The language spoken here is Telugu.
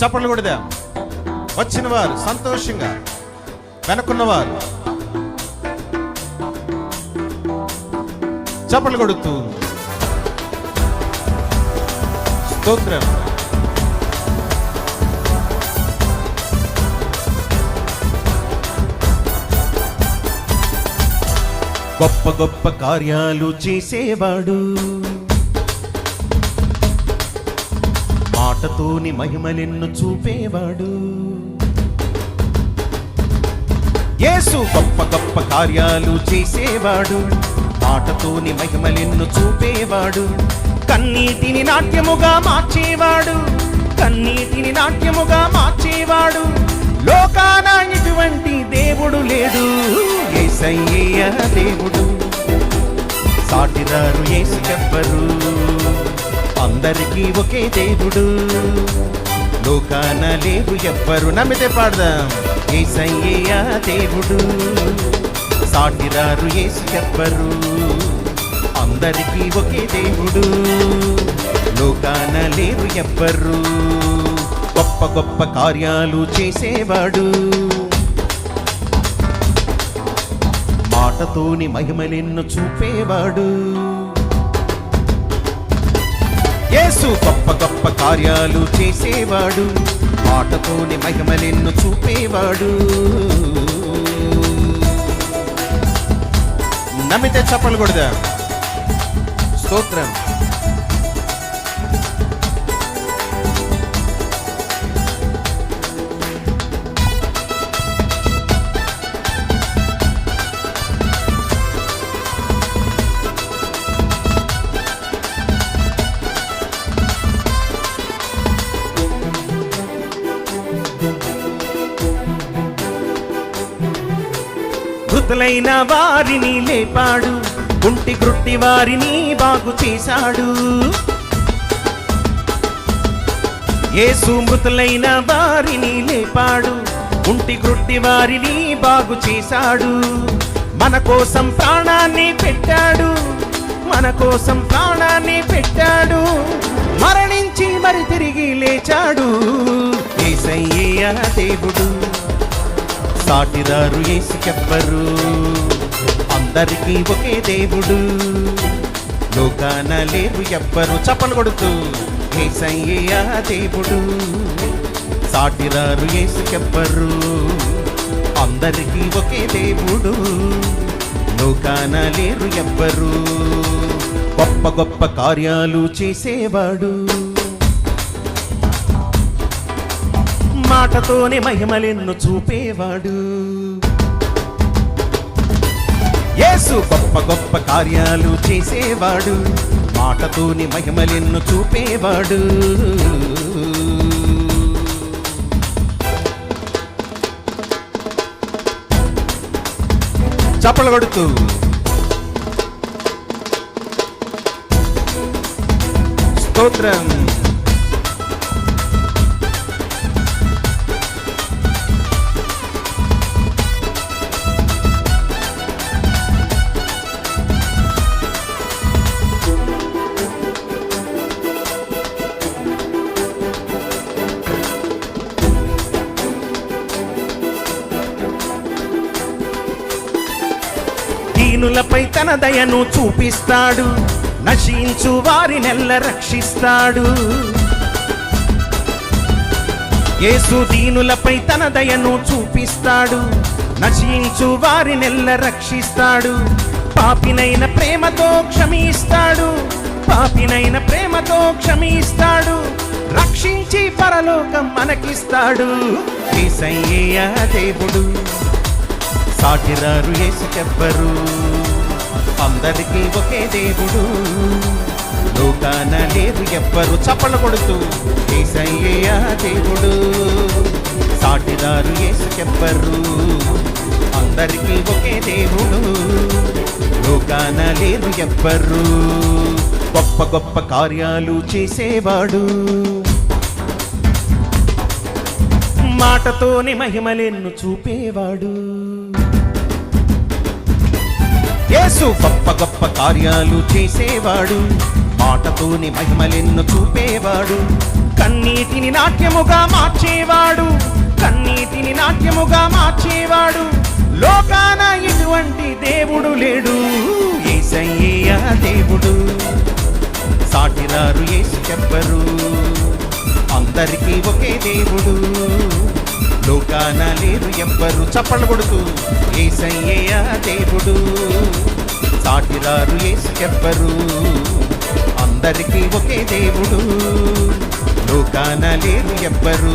చప్పట్లు కొడదాం వచ్చిన వారు సంతోషంగా వెనకున్నవారు చప్పట్లు కొడుతూ స్తోత్రం. గొప్ప గొప్ప కార్యాలు చేసేవాడు. మాటతోని మహిమలెన్ను చూపేవాడు. యేసు గొప్ప గొప్ప కార్యాలు చేసేవాడు. మాటతోని మహిమలెన్ను చూపేవాడు. కన్నీటిని నాట్యముగా మార్చేవాడు. కన్నీటిని నాట్యముగా మార్చేవాడు. లోకాన ఇటువంటి దేవుడు లేడు. ఏసయ్య దేవుడు. సాటిరారు ఏసు చెప్పరు అందరికీ ఒకే దేవుడు. లోకాన లేవు ఎవ్వరు. నమ్మితే పాడదాం. ఏసయ్య దేవుడు. సాటిరారు ఏసు చెప్పరు అందరికీ ఒకే దేవుడు. లోకాన లేవు ఎవ్వరు. గొప్ప గొప్ప కార్యాలు చేసేవాడు. మాటతోని మహిమలెన్ను చూపేవాడు. చేస్తూ గొప్ప గొప్ప కార్యాలు చేసేవాడు. పాటతోని మహిమలెన్ను చూపేవాడు. నమ్మితే చప్పలు కొడదా. స్తోత్రం. మృతులైన వారిని లేపాడు గుంటి గుట్టి వారిని బాగు చేశాడు. యేసు మృతులైన వారిని లేపాడు గుంటి గుట్టి వారిని బాగు చేశాడు. మన కోసం ప్రాణాన్ని పెట్టాడు మన కోసం ప్రాణాన్ని పెట్టాడు. మరణి లేచి మరి తిరిగి లేచాడు. ఏసయ్య దేవుడు సాటిదారు వేసి చెప్పరు అందరికీ ఒకే దేవుడు లోకాన లేరు ఎవ్వరు. చప్పలు కొడుతూ ఏసయ్య దేవుడు సాటిరారు ఏసి చెప్పరు అందరికీ ఒకే దేవుడు లోకాన లేరు ఎవ్వరు? గొప్ప గొప్ప కార్యాలు చేసేవాడు. మాటతోనే మహిమలెన్ను చూపేవాడు. యేసు గొప్ప గొప్ప కార్యాలు చేసేవాడు. మాటతోని మహిమలెన్ను చూపేవాడు. చప్పలు కొడుతూ. స్తోత్రం. దీనులపై తన దయను చూపిస్తాడు. నశించు వారి నెల్ల రక్షిస్తాడు. యేసు దీనులపై తన దయను చూపిస్తాడు. నశించు వారి నెల్ల రక్షిస్తాడు. పాపినైన ప్రేమతో క్షమిస్తాడు. పాపినైన ప్రేమతో క్షమిస్తాడు. రక్షించి పరలోకం మనకిస్తాడు. ఏసయ్య దేవుడు. సాటిరారు ఏసు చెప్పరు అందరికీ ఒకే దేవుడు. లోకాన లేదు ఎవ్వరు చప్పలు కొడుతూ ఏసయ్య దేవుడు. సాటిదారు ఏసుకెవ్వరు. అందరికీ ఒకే దేవుడు. లోకాన లేదు ఎవ్వరు. గొప్ప గొప్ప కార్యాలు చేసేవాడు. మాటతోని మహిమలెన్ను చూపేవాడు. యేసు గొప్ప గొప్ప కార్యాలు చేసేవాడు. మాటతోని మహిమలెన్ను చూపేవాడు. కన్నీటిని నాట్యముగా మార్చేవాడు. కన్నీటిని నాట్యముగా మార్చేవాడు. లోకాన ఇటువంటి దేవుడు లేడు. ఏసయ్య దేవుడు. సాటిరారు ఏసు చెప్పరు. అందరికీ ఒకే దేవుడు. లోకాన లేరు ఎవ్వరు. చప్పలు కొడుతూ ఏసయ్య దేవుడు. మాటిలారు ఏసు చెప్పరు అందరికీ ఒకే దేవుడు. లోకాన లేరు ఎవ్వరు.